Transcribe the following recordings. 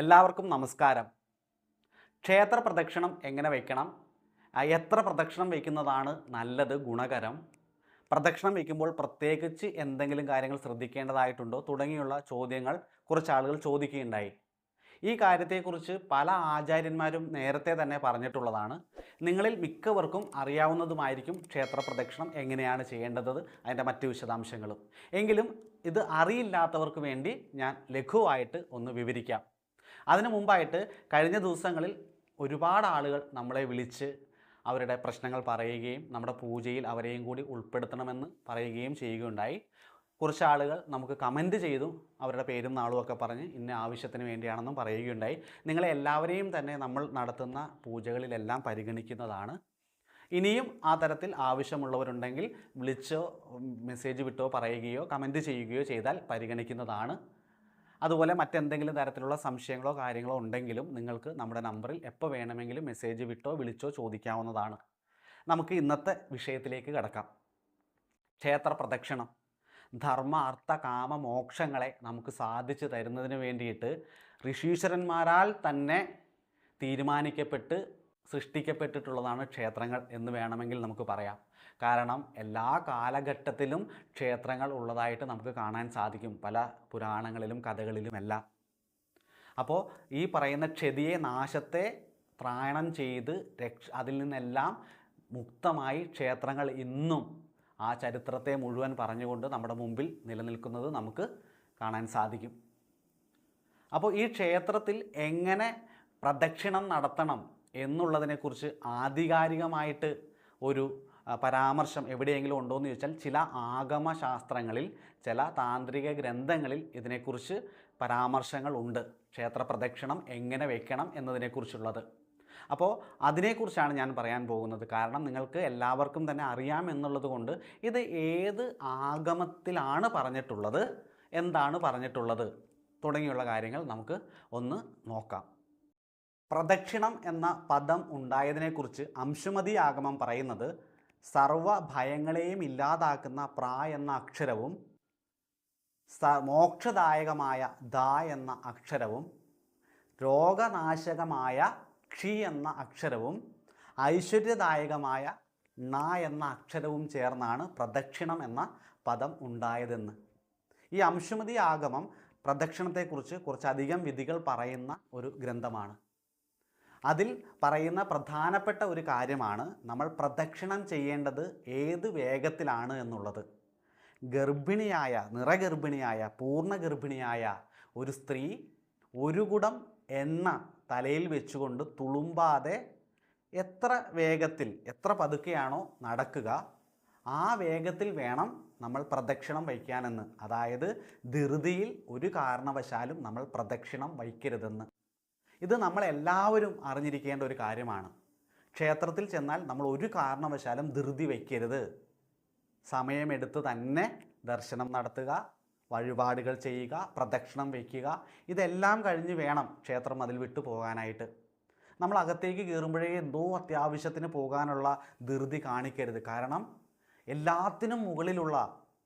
എല്ലാവർക്കും നമസ്കാരം. ക്ഷേത്ര പ്രദക്ഷിണം എങ്ങനെ വയ്ക്കണം എത്ര പ്രദക്ഷിണം വയ്ക്കുന്നതാണ് നല്ലത് ഗുണകരം? പ്രദക്ഷിണം വയ്ക്കുമ്പോൾ പ്രത്യേകിച്ച് എന്തെങ്കിലും കാര്യങ്ങൾ ശ്രദ്ധിക്കേണ്ടതായിട്ടുണ്ടോ? തുടങ്ങിയുള്ള ചോദ്യങ്ങൾ കുറച്ച് ആളുകൾ ചോദിക്കുകയുണ്ടായി. ഈ കാര്യത്തെക്കുറിച്ച് പല ആചാര്യന്മാരും നേരത്തെ തന്നെ പറഞ്ഞിട്ടുള്ളതാണ്. നിങ്ങളിൽ മിക്കവർക്കും അറിയാവുന്നതുമായിരിക്കും ക്ഷേത്ര പ്രദക്ഷിണം എങ്ങനെയാണ് ചെയ്യേണ്ടത് അതിന്റെ മറ്റ് വിശദാംശങ്ങളും. എങ്കിലും ഇത് അറിയില്ലാത്തവർക്ക് വേണ്ടി ഞാൻ ലഘുവായിട്ട് ഒന്ന് വിവരിക്കാം. അതിനു മുമ്പായിട്ട് കഴിഞ്ഞ ദിവസങ്ങളിൽ ഒരുപാട് ആളുകൾ നമ്മളെ വിളിച്ച് അവരുടെ പ്രശ്നങ്ങൾ പറയുകയും നമ്മുടെ പൂജയിൽ അവരെയും കൂടി ഉൾപ്പെടുത്തണമെന്ന് പറയുകയും ചെയ്യുകയുണ്ടായി. കുറച്ച് ആളുകൾ നമുക്ക് കമന്റ് ചെയ്തു അവരുടെ പേരും നാളും ഒക്കെ പറഞ്ഞ് ഇന്ന ആവശ്യത്തിന് വേണ്ടിയാണെന്നും പറയുകയുണ്ടായി. നിങ്ങളെ എല്ലാവരെയും തന്നെ നമ്മൾ നടത്തുന്ന പൂജകളിലെല്ലാം പരിഗണിക്കുന്നതാണ്. ഇനിയും ആ തരത്തിൽ ആവശ്യമുള്ളവരുണ്ടെങ്കിൽ വിളിച്ചോ മെസ്സേജ് വിട്ടോ പറയുകയോ കമന്റ് ചെയ്യുകയോ ചെയ്താൽ പരിഗണിക്കുന്നതാണ്. അതുപോലെ മറ്റെന്തെങ്കിലും തരത്തിലുള്ള സംശയങ്ങളോ കാര്യങ്ങളോ ഉണ്ടെങ്കിലും നിങ്ങൾക്ക് നമ്മുടെ നമ്പറിൽ എപ്പോൾ വേണമെങ്കിലും മെസ്സേജ് വിട്ടോ വിളിച്ചോ ചോദിക്കാവുന്നതാണ്. നമുക്ക് ഇന്നത്തെ വിഷയത്തിലേക്ക് കിടക്കാം. ക്ഷേത്ര പ്രദക്ഷിണം. ധർമ്മ അർത്ഥ കാമ മോക്ഷങ്ങളെ നമുക്ക് സാധിച്ചു തരുന്നതിന് വേണ്ടിയിട്ട് ഋഷീശ്വരന്മാരാൽ തന്നെ തീരുമാനിക്കപ്പെട്ട് സൃഷ്ടിക്കപ്പെട്ടിട്ടുള്ളതാണ് ക്ഷേത്രങ്ങൾ എന്ന് വേണമെങ്കിൽ നമുക്ക് പറയാം. കാരണം എല്ലാ കാലഘട്ടത്തിലും ക്ഷേത്രങ്ങൾ ഉള്ളതായിട്ട് നമുക്ക് കാണാൻ സാധിക്കും പല പുരാണങ്ങളിലും കഥകളിലുമെല്ലാം അപ്പോൾ ഈ പറയുന്ന ക്ഷതിയെ നാശത്തെ ത്രായണം ചെയ്ത് രക്ഷ അതിൽ നിന്നെല്ലാം മുക്തമായി ക്ഷേത്രങ്ങൾ ഇന്നും ആ ചരിത്രത്തെ മുഴുവൻ പറഞ്ഞുകൊണ്ട് നമ്മുടെ മുമ്പിൽ നിലനിൽക്കുന്നത് നമുക്ക് കാണാൻ സാധിക്കും. അപ്പോൾ ഈ ക്ഷേത്രത്തിൽ എങ്ങനെ പ്രദക്ഷിണം നടത്തണം എന്നുള്ളതിനെക്കുറിച്ച് ആധികാരികമായിട്ട് ഒരു പരാമർശം എവിടെയെങ്കിലും ഉണ്ടോ എന്ന് ചോദിച്ചാൽ ചില ആഗമശാസ്ത്രങ്ങളിൽ ചില താന്ത്രിക ഗ്രന്ഥങ്ങളിൽ ഇതിനെക്കുറിച്ച് പരാമർശങ്ങൾ ഉണ്ട്. ക്ഷേത്ര പ്രദക്ഷിണം എങ്ങനെ വെക്കണം എന്നതിനെക്കുറിച്ചുള്ളത്. അപ്പോൾ അതിനെക്കുറിച്ചാണ് ഞാൻ പറയാൻ പോകുന്നത്. കാരണം നിങ്ങൾക്ക് എല്ലാവർക്കും തന്നെ അറിയാം എന്നുള്ളത് കൊണ്ട് ഇത് ഏത് ആഗമത്തിലാണ് പറഞ്ഞിട്ടുള്ളത് എന്താണ് പറഞ്ഞിട്ടുള്ളത് തുടങ്ങിയുള്ള കാര്യങ്ങൾ നമുക്ക് ഒന്ന് നോക്കാം. പ്രദക്ഷിണം എന്ന പദം ഉണ്ടായതിനെക്കുറിച്ച് അംശുമതി ആഗമം പറയുന്നത് സർവ ഭയങ്ങളെയും ഇല്ലാതാക്കുന്ന പ്ര എന്ന അക്ഷരവും സ മോക്ഷദായകമായ ദ എന്ന അക്ഷരവും രോഗനാശകമായ ക്ഷി എന്ന അക്ഷരവും ഐശ്വര്യദായകമായ ണ എന്ന അക്ഷരവും ചേർന്നാണ് പ്രദക്ഷിണം എന്ന പദം ഉണ്ടായതെന്ന്. ഈ അംശുമതി ആഗമം പ്രദക്ഷിണത്തെക്കുറിച്ച് കുറച്ചധികം വിധികൾ പറയുന്ന ഒരു ഗ്രന്ഥമാണ്. അതിൽ പറയുന്ന പ്രധാനപ്പെട്ട ഒരു കാര്യമാണ് നമ്മൾ പ്രദക്ഷിണം ചെയ്യേണ്ടത് ഏത് വേഗത്തിലാണ് എന്നുള്ളത്. ഗർഭിണിയായ നിറഗർഭിണിയായ പൂർണ ഗർഭിണിയായ ഒരു സ്ത്രീ ഒരു കുടം എണ്ണ തലയിൽ വെച്ചുകൊണ്ട് തുളുമ്പാതെ എത്ര വേഗത്തിൽ എത്ര പതുക്കെയാണോ നടക്കുക ആ വേഗത്തിൽ വേണം നമ്മൾ പ്രദക്ഷിണം വയ്ക്കാനെന്ന്. അതായത് ധൃതിയിൽ ഒരു കാരണവശാലും നമ്മൾ പ്രദക്ഷിണം വയ്ക്കരുതെന്ന്. ഇത് നമ്മളെല്ലാവരും അറിഞ്ഞിരിക്കേണ്ട ഒരു കാര്യമാണ്. ക്ഷേത്രത്തിൽ ചെന്നാൽ നമ്മൾ ഒരു കാരണവശാലും ധൃതി വയ്ക്കരുത് സമയമെടുത്ത് തന്നെ ദർശനം നടത്തുക വഴിപാടുകൾ ചെയ്യുക പ്രദക്ഷിണം വയ്ക്കുക ഇതെല്ലാം കഴിഞ്ഞ് വേണം ക്ഷേത്രം അതിൽ വിട്ടു പോകാനായിട്ട്. നമ്മൾ അകത്തേക്ക് കയറുമ്പോഴേ എന്തോ അത്യാവശ്യത്തിന് പോകാനുള്ള ധൃതി കാണിക്കരുത്. കാരണം എല്ലാത്തിനും മുകളിലുള്ള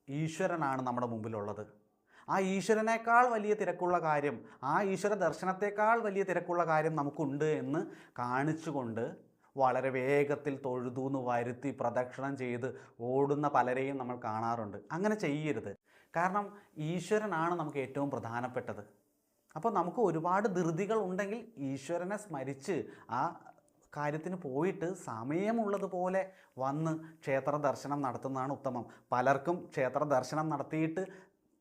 ഈശ്വരനാണ് നമ്മുടെ മുമ്പിലുള്ളത്. ആ ഈശ്വരനേക്കാൾ വലിയ തിരക്കുള്ള കാര്യം ആ ഈശ്വര ദർശനത്തെക്കാൾ വലിയ തിരക്കുള്ള കാര്യം നമുക്കുണ്ട് എന്ന് കാണിച്ചുകൊണ്ട് വളരെ വേഗത്തിൽ തൊഴുതൂന്ന് വരുത്തി പ്രദക്ഷിണം ചെയ്ത് ഓടുന്ന പലരെയും നമ്മൾ കാണാറുണ്ട്. അങ്ങനെ ചെയ്യരുത്. കാരണം ഈശ്വരനാണ് നമുക്ക് ഏറ്റവും പ്രധാനപ്പെട്ടത്. അപ്പോൾ നമുക്ക് ഒരുപാട് ധൃതികൾ ഉണ്ടെങ്കിൽ ഈശ്വരനെ സ്മരിച്ച് ആ കാര്യത്തിന് പോയിട്ട് സമയമുള്ളതുപോലെ വന്ന് ക്ഷേത്ര ദർശനം നടത്തുന്നതാണ് ഉത്തമം. പലർക്കും ക്ഷേത്ര ദർശനം നടത്തിയിട്ട്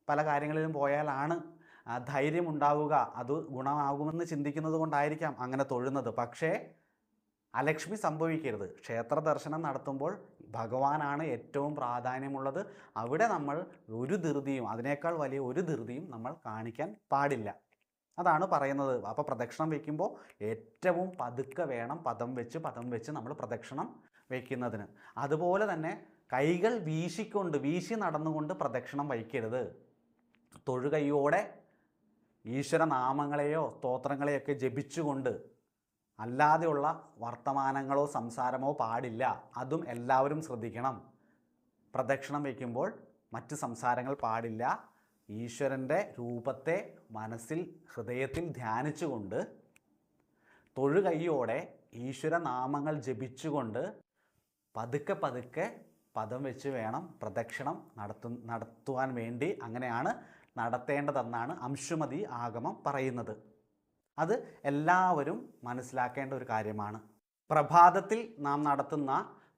പല കാര്യങ്ങളിലും പോയാലാണ് ധൈര്യം ഉണ്ടാവുക അത് ഗുണമാകുമെന്ന് ചിന്തിക്കുന്നത് കൊണ്ടായിരിക്കാം അങ്ങനെ തൊഴുന്നത്. പക്ഷേ അലക്ഷ്മി സംഭവിക്കരുത്. ക്ഷേത്ര ദർശനം നടത്തുമ്പോൾ ഭഗവാനാണ് ഏറ്റവും പ്രാധാന്യമുള്ളത്. അവിടെ നമ്മൾ ഒരു ധൃതിയും അതിനേക്കാൾ വലിയ ഒരു ധൃതിയും നമ്മൾ കാണിക്കാൻ പാടില്ല. അതാണ് പറയുന്നത്. അപ്പോൾ പ്രദക്ഷിണം വയ്ക്കുമ്പോൾ ഏറ്റവും പതുക്കെ വേണം പദം വെച്ച് പദം വെച്ച് നമ്മൾ പ്രദക്ഷിണം വയ്ക്കുന്നതിന് അതുപോലെ തന്നെ കൈകൾ വീശിക്കൊണ്ട് വീശി നടന്നുകൊണ്ട് പ്രദക്ഷിണം വയ്ക്കരുത്. തൊഴുകൈയോടെ ഈശ്വരനാമങ്ങളെയോ സ്തോത്രങ്ങളെയൊക്കെ ജപിച്ചുകൊണ്ട് അല്ലാതെയുള്ള വർത്തമാനങ്ങളോ സംസാരമോ പാടില്ല. അതും എല്ലാവരും ശ്രദ്ധിക്കണം. പ്രദക്ഷിണം വയ്ക്കുമ്പോൾ മറ്റ് സംസാരങ്ങൾ പാടില്ല. ഈശ്വരന്റെ രൂപത്തെ മനസ്സിൽ ഹൃദയത്തിൽ ധ്യാനിച്ചുകൊണ്ട് തൊഴുകൈയോടെ ഈശ്വരനാമങ്ങൾ ജപിച്ചുകൊണ്ട് പതുക്കെ പതുക്കെ പദം വെച്ച് വേണം പ്രദക്ഷിണം നടത്തു നടത്തുവാൻ വേണ്ടി. അങ്ങനെയാണ് നടത്തേണ്ടതെന്നാണ് അംശുമതി ആഗമം പറയുന്നത്. അത് എല്ലാവരും മനസ്സിലാക്കേണ്ട ഒരു കാര്യമാണ്. പ്രഭാതത്തിൽ നാം നടത്തുന്ന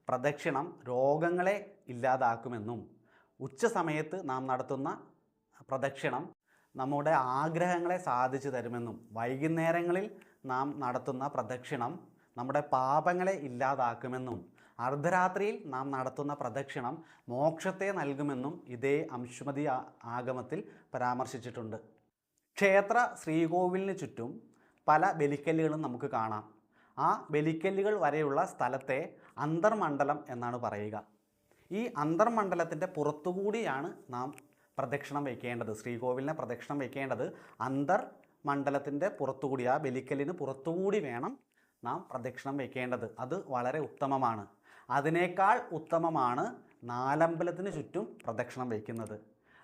പ്രദക്ഷിണം രോഗങ്ങളെ ഇല്ലാതാക്കുമെന്നും ഉച്ച സമയത്ത് നാം നടത്തുന്ന പ്രദക്ഷിണം നമ്മുടെ ആഗ്രഹങ്ങളെ സാധിച്ചു തരുമെന്നും വൈകുന്നേരങ്ങളിൽ നാം നടത്തുന്ന പ്രദക്ഷിണം നമ്മുടെ പാപങ്ങളെ ഇല്ലാതാക്കുമെന്നും അർദ്ധരാത്രിയിൽ നാം നടത്തുന്ന പ്രദക്ഷിണം മോക്ഷത്തെ നൽകുമെന്നും ഇതേ അംശുമതി ആഗമത്തിൽ പരാമർശിച്ചിട്ടുണ്ട്. ക്ഷേത്ര ശ്രീകോവിലിന് ചുറ്റും പല ബലിക്കല്ലുകളും നമുക്ക് കാണാം. ആ ബലിക്കല്ലുകൾ വരെയുള്ള സ്ഥലത്തെ അന്തർമണ്ഡലം എന്നാണ് പറയുക. ഈ അന്തർമണ്ഡലത്തിന്റെ പുറത്തുകൂടിയാണ് നാം പ്രദക്ഷിണം വയ്ക്കേണ്ടത്. ശ്രീകോവിലിനെ പ്രദക്ഷിണം വയ്ക്കേണ്ടത് അന്തർ മണ്ഡലത്തിന്റെ പുറത്തുകൂടി ആ ബലിക്കല്ലിന് പുറത്തുകൂടി വേണം നാം പ്രദക്ഷിണം വയ്ക്കേണ്ടത്. അത് വളരെ ഉത്തമമാണ്. അതിനേക്കാൾ ഉത്തമമാണ് നാലമ്പലത്തിന് ചുറ്റും പ്രദക്ഷിണം വയ്ക്കുന്നത്.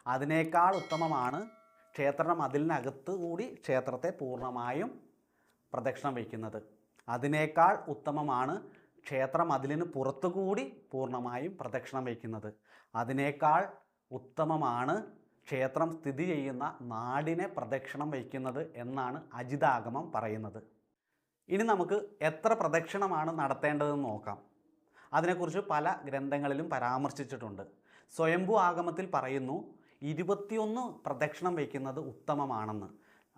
അതിനേക്കാൾ ഉത്തമമാണ് ക്ഷേത്രം അതിലിനകത്ത് കൂടി ക്ഷേത്രത്തെ പൂർണമായും പ്രദക്ഷിണം വയ്ക്കുന്നത്. അതിനേക്കാൾ ഉത്തമമാണ് ക്ഷേത്രം അതിലിന് പുറത്തുകൂടി പൂർണമായും പ്രദക്ഷിണം വയ്ക്കുന്നത്. അതിനേക്കാൾ ഉത്തമമാണ് ക്ഷേത്രം സ്ഥിതി ചെയ്യുന്ന നാടിനെ പ്രദക്ഷിണം വയ്ക്കുന്നത് എന്നാണ് അജിതാഗമം പറയുന്നത്. ഇനി നമുക്ക് എത്ര പ്രദക്ഷിണമാണ് നടത്തേണ്ടതെന്ന് നോക്കാം. അതിനെക്കുറിച്ച് പല ഗ്രന്ഥങ്ങളിലും പരാമർശിച്ചിട്ടുണ്ട്. സ്വയംഭൂ ആഗമത്തിൽ പറയുന്നു ഇരുപത്തിയൊന്ന് പ്രദക്ഷിണം വയ്ക്കുന്നത് ഉത്തമമാണെന്ന്.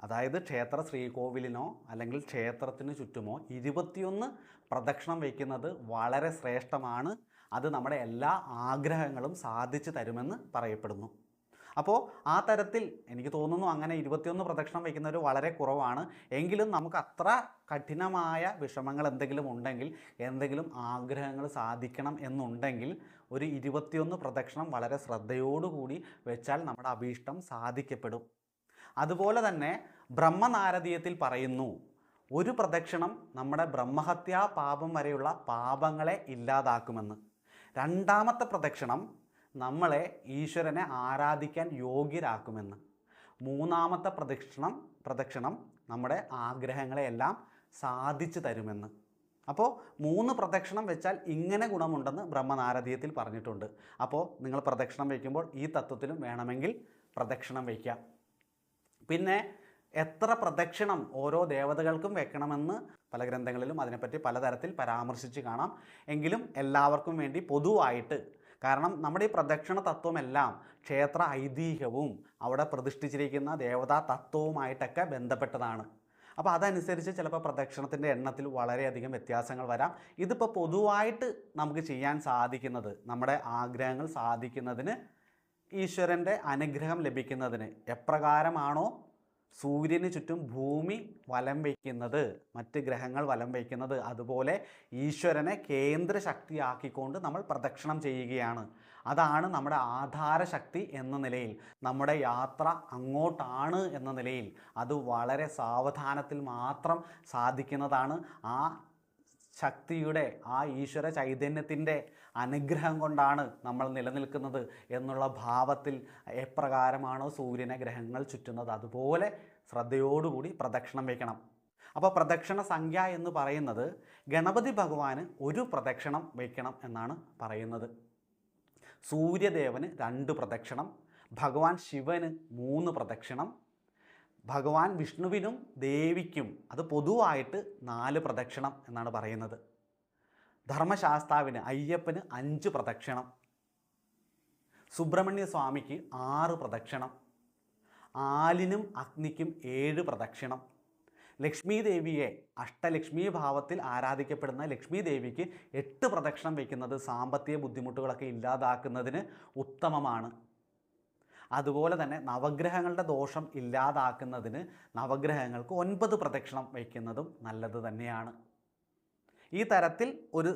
അതായത് ക്ഷേത്ര ശ്രീകോവിലിനോ അല്ലെങ്കിൽ ക്ഷേത്രത്തിന് ചുറ്റുമോ ഇരുപത്തിയൊന്ന് പ്രദക്ഷിണം വയ്ക്കുന്നത് വളരെ ശ്രേഷ്ഠമാണ്. അത് നമ്മുടെ എല്ലാ ആഗ്രഹങ്ങളും സാധിച്ചു തരുമെന്ന് പറയപ്പെടുന്നു. അപ്പോൾ ആ തരത്തിൽ എനിക്ക് തോന്നുന്നു അങ്ങനെ ഇരുപത്തിയൊന്ന് പ്രദക്ഷിണം വയ്ക്കുന്നവർ വളരെ കുറവാണ്. എങ്കിലും നമുക്ക് അത്ര കഠിനമായ വിഷമങ്ങൾ എന്തെങ്കിലും ഉണ്ടെങ്കിൽ എന്തെങ്കിലും ആഗ്രഹങ്ങൾ സാധിക്കണം എന്നുണ്ടെങ്കിൽ ഒരു ഇരുപത്തിയൊന്ന് പ്രദക്ഷിണം വളരെ ശ്രദ്ധയോടുകൂടി വെച്ചാൽ നമ്മുടെ അഭീഷ്ടം സാധിക്കപ്പെടും. അതുപോലെ തന്നെ ബ്രഹ്മനാരദീയത്തിൽ പറയുന്നു ഒരു പ്രദക്ഷിണം നമ്മുടെ ബ്രഹ്മഹത്യാ പാപം വരെയുള്ള പാപങ്ങളെ ഇല്ലാതാക്കുമെന്ന്. രണ്ടാമത്തെ പ്രദക്ഷിണം നമ്മളെ ഈശ്വരനെ ആരാധിക്കാൻ യോഗ്യരാക്കുമെന്ന്. മൂന്നാമത്തെ പ്രദക്ഷിണം പ്രദക്ഷിണം നമ്മുടെ ആഗ്രഹങ്ങളെയെല്ലാം സാധിച്ചു തരുമെന്ന്. അപ്പോൾ മൂന്ന് പ്രദക്ഷിണം വെച്ചാൽ ഇങ്ങനെ ഗുണമുണ്ടെന്ന് ബ്രഹ്മനാരദീയത്തിൽ പറഞ്ഞിട്ടുണ്ട്. അപ്പോൾ നിങ്ങൾ പ്രദക്ഷിണം വയ്ക്കുമ്പോൾ ഈ തത്വത്തിലും വേണമെങ്കിൽ പ്രദക്ഷിണം വയ്ക്കാം പിന്നെ എത്ര പ്രദക്ഷിണം ഓരോ ദേവതകൾക്കും വെക്കണമെന്ന് പല ഗ്രന്ഥങ്ങളിലും അതിനെപ്പറ്റി പലതരത്തിൽ പരാമർശിച്ച് കാണാം. എങ്കിലും എല്ലാവർക്കും വേണ്ടി പൊതുവായിട്ട് കാരണം നമ്മുടെ ഈ പ്രദക്ഷിണ തത്വമെല്ലാം ക്ഷേത്ര ഐതിഹ്യവും അവിടെ പ്രതിഷ്ഠിച്ചിരിക്കുന്ന ദേവതാ തത്വവുമായിട്ടൊക്കെ ബന്ധപ്പെട്ടതാണ്. അപ്പോൾ അതനുസരിച്ച് ചിലപ്പോൾ പ്രദക്ഷിണത്തിന്റെ എണ്ണത്തിൽ വളരെയധികം വ്യത്യാസങ്ങൾ വരാം. ഇതിപ്പോൾ പൊതുവായിട്ട് നമുക്ക് ചെയ്യാൻ സാധിക്കുന്നത് നമ്മുടെ ആഗ്രഹങ്ങൾ സാധിക്കുന്നതിന് ഈശ്വരന്റെ അനുഗ്രഹം ലഭിക്കുന്നതിന് എപ്രകാരമാണോ സൂര്യന് ചുറ്റും ഭൂമി വലം വയ്ക്കുന്നത് മറ്റ് ഗ്രഹങ്ങൾ വലം വയ്ക്കുന്നത് അതുപോലെ ഈശ്വരനെ കേന്ദ്ര ശക്തിയാക്കിക്കൊണ്ട് നമ്മൾ പ്രദക്ഷിണം ചെയ്യുകയാണ്. അതാണ് നമ്മുടെ ആധാരശക്തി എന്ന നിലയിൽ നമ്മുടെ യാത്ര അങ്ങോട്ടാണ് എന്ന നിലയിൽ. അത് വളരെ സാവധാനത്തിൽ മാത്രം സാധിക്കുന്നതാണ് ആ ശക്തിയുടെ ആ ഈശ്വര ചൈതന്യത്തിന്റെ അനുഗ്രഹം കൊണ്ടാണ് നമ്മൾ നിലനിൽക്കുന്നത് എന്നുള്ള ഭാവത്തിൽ എപ്രകാരമാണോ സൂര്യനെ ഗ്രഹങ്ങൾ ചുറ്റുന്നത്. അതുപോലെ ശ്രദ്ധയോടുകൂടി പ്രദക്ഷിണം വയ്ക്കണം. അപ്പോൾ പ്രദക്ഷിണ സംഖ്യ എന്ന് പറയുന്നത് ഗണപതി ഭഗവാന് ഒരു പ്രദക്ഷിണം വയ്ക്കണം എന്നാണ് പറയുന്നത്. സൂര്യദേവന് രണ്ട് പ്രദക്ഷിണം ഭഗവാൻ ശിവന് മൂന്ന് പ്രദക്ഷിണം ഭഗവാൻ വിഷ്ണുവിനും ദേവിക്കും അത് പൊതുവായിട്ട് നാല് പ്രദക്ഷിണം എന്നാണ് പറയുന്നത്. ധർമ്മശാസ്താവിന് അയ്യപ്പന് അഞ്ച് പ്രദക്ഷിണം. സുബ്രഹ്മണ്യ സ്വാമിക്ക് ആറ് പ്രദക്ഷിണം. ആലിനും അഗ്നിക്കും ഏഴ് പ്രദക്ഷിണം. ലക്ഷ്മി ദേവിയെ അഷ്ടലക്ഷ്മി ഭാവത്തിൽ ആരാധിക്കപ്പെടുന്ന ലക്ഷ്മി ദേവിക്ക് എട്ട് പ്രദക്ഷിണം വയ്ക്കുന്നത് സാമ്പത്തിക ബുദ്ധിമുട്ടുകളൊക്കെ ഇല്ലാതാക്കുന്നതിന് ഉത്തമമാണ്. അതുപോലെ തന്നെ നവഗ്രഹങ്ങളുടെ ദോഷം ഇല്ലാതാക്കുന്നതിന് നവഗ്രഹങ്ങൾക്ക് ഒൻപത് പ്രദക്ഷിണം വയ്ക്കുന്നതും നല്ലത് തന്നെയാണ്. ഈ തരത്തിൽ ഒരു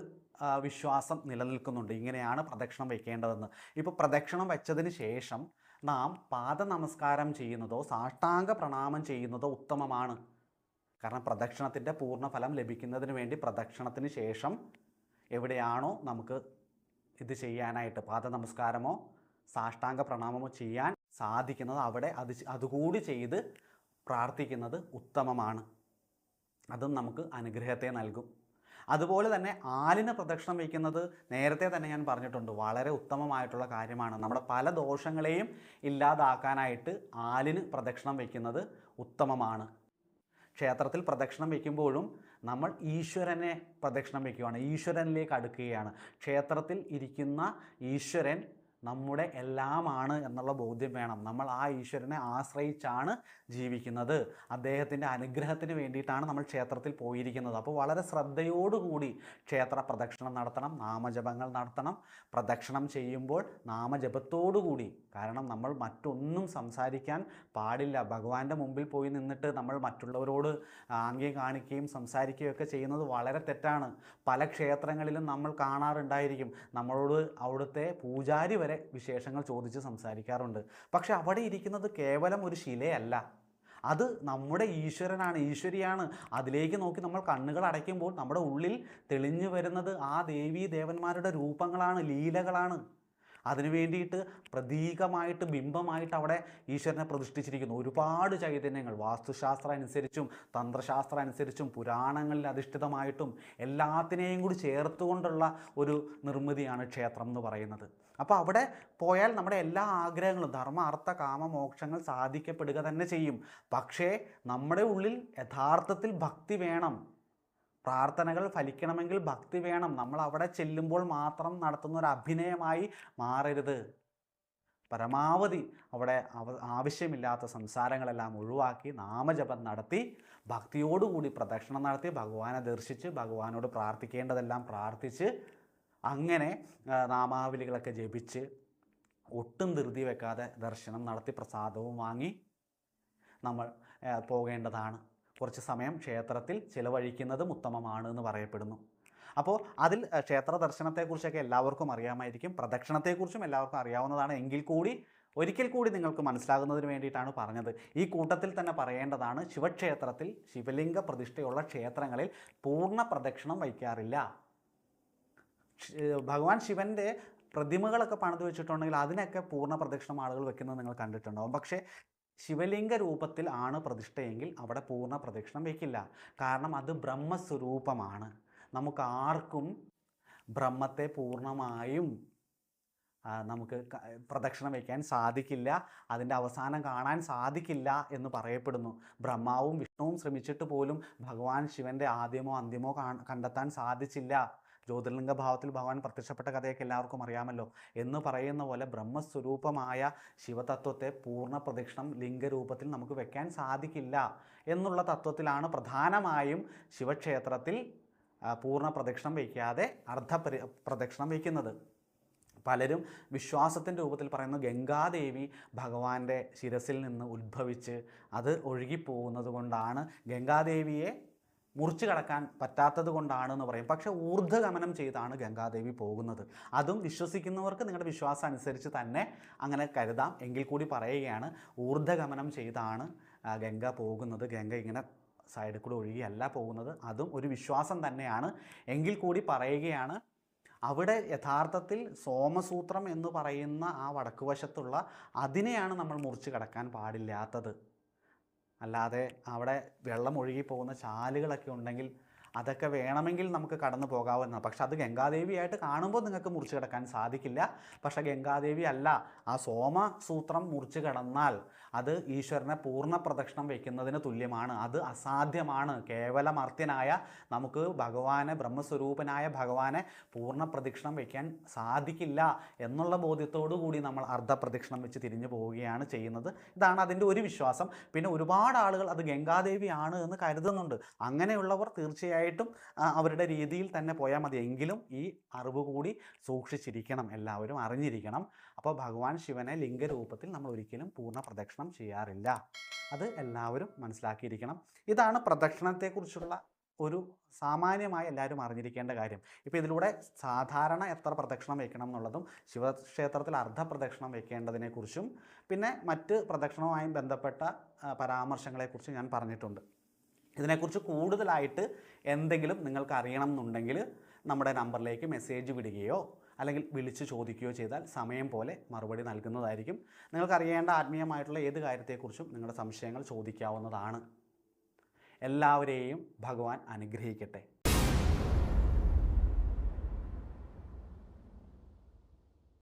വിശ്വാസം നിലനിൽക്കുന്നുണ്ട്. ഇങ്ങനെയാണ് പ്രദക്ഷിണം വയ്ക്കേണ്ടതെന്ന്. ഇപ്പോൾ പ്രദക്ഷിണം വെച്ചതിന് ശേഷം നാം പാദ നമസ്കാരം ചെയ്യുന്നതോ സാഷ്ടാംഗ പ്രണാമം ചെയ്യുന്നതോ ഉത്തമമാണ്. കാരണം പ്രദക്ഷിണത്തിന്റെ പൂർണ ഫലം ലഭിക്കുന്നതിന് വേണ്ടി പ്രദക്ഷിണത്തിന് ശേഷം എവിടെയാണോ നമുക്ക് ഇത് ചെയ്യാനായിട്ട് പാദ നമസ്കാരമോ സാഷ്ടാംഗ പ്രണാമമോ ചെയ്യാൻ സാധിക്കുന്നത് അവിടെ അത് അതുകൂടി ചെയ്ത് പ്രാർത്ഥിക്കുന്നത് ഉത്തമമാണ്. അതും നമുക്ക് അനുഗ്രഹത്തെ നൽകും. അതുപോലെ തന്നെ ആലിന് പ്രദക്ഷിണം വയ്ക്കുന്നത് നേരത്തെ തന്നെ ഞാൻ പറഞ്ഞിട്ടുണ്ട് വളരെ ഉത്തമമായിട്ടുള്ള കാര്യമാണ്. നമ്മുടെ പല ദോഷങ്ങളെയും ഇല്ലാതാക്കാനായിട്ട് ആലിന് പ്രദക്ഷിണം വയ്ക്കുന്നത് ഉത്തമമാണ്. ക്ഷേത്രത്തിൽ പ്രദക്ഷിണം വയ്ക്കുമ്പോഴും നമ്മൾ ഈശ്വരനെ പ്രദക്ഷിണം വയ്ക്കുകയാണ് ഈശ്വരനിലേക്ക് അടുക്കുകയാണ്. ക്ഷേത്രത്തിൽ ഇരിക്കുന്ന ഈശ്വരൻ നമ്മുടെ എല്ലാമാണ് എന്നുള്ള ബോധ്യം വേണം. നമ്മൾ ആ ഈശ്വരനെ ആശ്രയിച്ചാണ് ജീവിക്കുന്നത്. അദ്ദേഹത്തിന്റെ അനുഗ്രഹത്തിന് വേണ്ടിയിട്ടാണ് നമ്മൾ ക്ഷേത്രത്തിൽ പോയിരിക്കുന്നത്. അപ്പോൾ വളരെ ശ്രദ്ധയോടുകൂടി ക്ഷേത്ര പ്രദക്ഷിണം നടത്തണം നാമജപങ്ങൾ നടത്തണം. പ്രദക്ഷിണം ചെയ്യുമ്പോൾ നാമജപത്തോടുകൂടി കാരണം നമ്മൾ മറ്റൊന്നും സംസാരിക്കാൻ പാടില്ല. ഭഗവാന്റെ മുമ്പിൽ പോയി നിന്നിട്ട് നമ്മൾ മറ്റുള്ളവരോട് ആംഗ്യം കാണിക്കുകയും സംസാരിക്കുകയും ഒക്കെ ചെയ്യുന്നത് വളരെ തെറ്റാണ്. പല ക്ഷേത്രങ്ങളിലും നമ്മൾ കാണാറുണ്ടായിരിക്കും. നമ്മളോട് അവിടുത്തെ പൂജാരി വരെ വിശേഷങ്ങൾ ചോദിച്ച് സംസാരിക്കാറുണ്ട്. പക്ഷെ അവിടെ ഇരിക്കുന്നത് കേവലം ഒരു ശിലയല്ല. അത് നമ്മുടെ ഈശ്വരനാണ് ഈശ്വരിയാണ്. അതിലേക്ക് നോക്കി നമ്മൾ കണ്ണുകൾ അടയ്ക്കുമ്പോൾ നമ്മുടെ ഉള്ളിൽ തെളിഞ്ഞു വരുന്നത് ആ ദേവീ ദേവന്മാരുടെ രൂപങ്ങളാണ് ലീലകളാണ്. അതിനു വേണ്ടിയിട്ട് പ്രതീകമായിട്ട് ബിംബമായിട്ട് അവിടെ ഈശ്വരനെ പ്രതിഷ്ഠിച്ചിരിക്കുന്നു. ഒരുപാട് ചൈതന്യങ്ങൾ വാസ്തുശാസ്ത്രം അനുസരിച്ചും തന്ത്രശാസ്ത്രം അനുസരിച്ചും പുരാണങ്ങളിൽ അധിഷ്ഠിതമായിട്ടും എല്ലാത്തിനെയും കൂടി ചേർത്തുകൊണ്ടുള്ള ഒരു നിർമ്മിതിയാണ് ക്ഷേത്രം എന്ന് പറയുന്നത്. അപ്പോൾ അവിടെ പോയാൽ നമ്മുടെ എല്ലാ ആഗ്രഹങ്ങളും ധർമ്മ അർത്ഥ കാമ മോക്ഷങ്ങൾ സാധിക്കപ്പെടുക തന്നെ ചെയ്യും. പക്ഷേ നമ്മുടെ ഉള്ളിൽ യഥാർത്ഥത്തിൽ ഭക്തി വേണം. പ്രാർത്ഥനകൾ ഫലിക്കണമെങ്കിൽ ഭക്തി വേണം. നമ്മൾ അവിടെ ചെല്ലുമ്പോൾ മാത്രം നടത്തുന്ന ഒരു അഭിനയമായി മാറരുത്. പരമാവധി അവിടെ അവ ആവശ്യമില്ലാത്ത സംസാരങ്ങളെല്ലാം ഒഴിവാക്കി നാമജപം നടത്തി ഭക്തിയോടുകൂടി പ്രദക്ഷിണം നടത്തി ഭഗവാനെ ദർശിച്ച് ഭഗവാനോട് പ്രാർത്ഥിക്കേണ്ടതെല്ലാം പ്രാർത്ഥിച്ച് അങ്ങനെ നാമാവലികളൊക്കെ ജപിച്ച് ഒട്ടും ധൃതി വെക്കാതെ ദർശനം നടത്തി പ്രസാദവും വാങ്ങി നമ്മൾ പോകേണ്ടതാണ്. കുറച്ച് സമയം ക്ഷേത്രത്തിൽ ചിലവഴിക്കുന്നതും ഉത്തമമാണ് എന്ന് പറയപ്പെടുന്നു. അപ്പോൾ അതിൽ ക്ഷേത്ര ദർശനത്തെക്കുറിച്ചൊക്കെ എല്ലാവർക്കും അറിയാമായിരിക്കും. പ്രദക്ഷിണത്തെക്കുറിച്ചും എല്ലാവർക്കും അറിയാവുന്നതാണ്. എങ്കിൽ കൂടി ഒരിക്കൽ കൂടി നിങ്ങൾക്ക് മനസ്സിലാകുന്നതിന് വേണ്ടിയിട്ടാണ് പറഞ്ഞത്. ഈ കൂട്ടത്തിൽ തന്നെ പറയേണ്ടതാണ് ശിവക്ഷേത്രത്തിൽ ശിവലിംഗ പ്രതിഷ്ഠയുള്ള ക്ഷേത്രങ്ങളിൽ പൂർണ പ്രദക്ഷിണം വയ്ക്കാറില്ല. ഭഗവാൻ ശിവന്റെ പ്രതിമകളൊക്കെ പണിത് വെച്ചിട്ടുണ്ടെങ്കിൽ അതിനൊക്കെ പൂർണ പ്രദക്ഷിണം ആളുകൾ വെക്കുന്നത് നിങ്ങൾ കണ്ടിട്ടുണ്ടാവും. പക്ഷേ ശിവലിംഗ രൂപത്തിൽ ആണ് പ്രതിഷ്ഠയെങ്കിൽ അവിടെ പൂർണ പ്രദക്ഷിണം വയ്ക്കില്ല. കാരണം അത് ബ്രഹ്മസ്വരൂപമാണ്. നമുക്ക് ആർക്കും ബ്രഹ്മത്തെ പൂർണമായും നമുക്ക് പ്രദക്ഷിണം വയ്ക്കാൻ സാധിക്കില്ല. അതിന്റെ അവസാനം കാണാൻ സാധിക്കില്ല എന്ന് പറയപ്പെടുന്നു. ബ്രഹ്മാവും വിഷ്ണുവും ശ്രമിച്ചിട്ട് പോലും ഭഗവാൻ ശിവന്റെ ആദ്യമോ അന്ത്യമോ കണ്ടെത്താൻ സാധിച്ചില്ല. ജ്യോതിർലിംഗ ഭാവത്തിൽ ഭഗവാൻ പ്രത്യക്ഷപ്പെട്ട കഥയൊക്കെ എല്ലാവർക്കും അറിയാമല്ലോ. എന്ന് പറയുന്ന പോലെ ബ്രഹ്മസ്വരൂപമായ ശിവതത്വത്തെ പൂർണ പ്രദക്ഷിണം ലിംഗരൂപത്തിൽ നമുക്ക് വെക്കാൻ സാധിക്കില്ല എന്നുള്ള തത്വത്തിലാണ് പ്രധാനമായും ശിവക്ഷേത്രത്തിൽ പൂർണ പ്രദക്ഷിണം വയ്ക്കാതെ അർദ്ധ പ്രദക്ഷിണം വയ്ക്കുന്നത്. പലരും വിശ്വാസത്തിന്റെ രൂപത്തിൽ പറയുന്നു ഗംഗാദേവി ഭഗവാന്റെ ശിരസിൽ നിന്ന് ഉദ്ഭവിച്ച് അത് ഒഴുകിപ്പോകുന്നത് കൊണ്ടാണ് ഗംഗാദേവിയെ മുറിച്ചു കടക്കാൻ പറ്റാത്തത് കൊണ്ടാണെന്ന് പറയും. പക്ഷേ ഊർധ്വഗമനം ചെയ്താണ് ഗംഗാദേവി പോകുന്നത്. അതും വിശ്വസിക്കുന്നവർക്ക് നിങ്ങളുടെ വിശ്വാസം അനുസരിച്ച് തന്നെ അങ്ങനെ കരുതാം. എങ്കിൽ കൂടി പറയുകയാണ് ഊർധ്വഗമനം ചെയ്താണ് ഗംഗ പോകുന്നത്. ഗംഗ ഇങ്ങനെ സൈഡിൽ കൂടി ഒഴുകിയല്ല പോകുന്നത്. അതും ഒരു വിശ്വാസം തന്നെയാണ്. എങ്കിൽ കൂടി പറയുകയാണ് അവിടെ യഥാർത്ഥത്തിൽ സോമസൂത്രം എന്ന് പറയുന്ന ആ വടക്കുവശത്തുള്ള അതിനെയാണ് നമ്മൾ മുറിച്ച് കടക്കാൻ പാടില്ലാത്തത്. അല്ലാതെ അവിടെ വെള്ളം ഒഴുകി പോകുന്ന ചാലുകളൊക്കെ ഉണ്ടെങ്കിൽ അതൊക്കെ വേണമെങ്കിൽ നമുക്ക് കടന്നു പോകാവുന്നതാണ്. പക്ഷെ അത് ഗംഗാദേവിയായിട്ട് കാണുമ്പോൾ നിങ്ങൾക്ക് മുറിച്ച് കിടക്കാൻ സാധിക്കില്ല. പക്ഷെ ഗംഗാദേവി അല്ല. ആ സോമസൂത്രം മുറിച്ച് കടന്നാൽ അത് ഈശ്വരനെ പൂർണ പ്രദക്ഷിണം വയ്ക്കുന്നതിന് തുല്യമാണ്. അത് അസാധ്യമാണ്. കേവലമർത്യനായ നമുക്ക് ഭഗവാനെ ബ്രഹ്മസ്വരൂപനായ ഭഗവാനെ പൂർണ പ്രദക്ഷിണം വയ്ക്കാൻ സാധിക്കില്ല എന്നുള്ള ബോധ്യത്തോടു കൂടി നമ്മൾ അർദ്ധപ്രദക്ഷിണം വെച്ച് തിരിഞ്ഞു പോവുകയാണ് ചെയ്യുന്നത്. ഇതാണ് അതിന്റെ ഒരു വിശ്വാസം. പിന്നെ ഒരുപാട് ആളുകൾ അത് ഗംഗാദേവിയാണ് എന്ന് കരുതുന്നുണ്ട്. അങ്ങനെയുള്ളവർ തീർച്ചയായിട്ടും അവരുടെ രീതിയിൽ തന്നെ പോയാൽ മതി. എങ്കിലും ഈ അറിവ് കൂടി സൂക്ഷിച്ചിരിക്കണം എല്ലാവരും അറിഞ്ഞിരിക്കണം. അപ്പോൾ ഭഗവാൻ ശിവനെ ലിംഗരൂപത്തിൽ നമ്മൾ ഒരിക്കലും പൂർണ പ്രദക്ഷിണം ചെയ്യാറില്ല. അത് എല്ലാവരും മനസ്സിലാക്കിയിരിക്കണം. ഇതാണ് പ്രദക്ഷിണത്തെക്കുറിച്ചുള്ള ഒരു സാമാന്യമായി എല്ലാവരും അറിഞ്ഞിരിക്കേണ്ട കാര്യം. ഇപ്പോൾ ഇതിലൂടെ സാധാരണ എത്ര പ്രദക്ഷിണം വയ്ക്കണം എന്നുള്ളതും ശിവക്ഷേത്രത്തിൽ അർദ്ധ പ്രദക്ഷിണം വയ്ക്കേണ്ടതിനെക്കുറിച്ചും പിന്നെ മറ്റ് പ്രദക്ഷിണവുമായും ബന്ധപ്പെട്ട പരാമർശങ്ങളെക്കുറിച്ച് ഞാൻ പറഞ്ഞിട്ടുണ്ട്. ഇതിനെക്കുറിച്ച് കൂടുതലായിട്ട് എന്തെങ്കിലും നിങ്ങൾക്ക് അറിയണം എന്നുണ്ടെങ്കിൽ നമ്മുടെ നമ്പറിലേക്ക് മെസ്സേജ് വിടുകയോ അല്ലെങ്കിൽ വിളിച്ച് ചോദിക്കുകയോ ചെയ്താൽ സമയം പോലെ മറുപടി നൽകുന്നതായിരിക്കും. നിങ്ങൾക്കറിയേണ്ട ആത്മീയമായിട്ടുള്ള ഏത് കാര്യത്തെക്കുറിച്ചും നിങ്ങളുടെ സംശയങ്ങൾ ചോദിക്കാവുന്നതാണ്. എല്ലാവരെയും ഭഗവാൻ അനുഗ്രഹിക്കട്ടെ.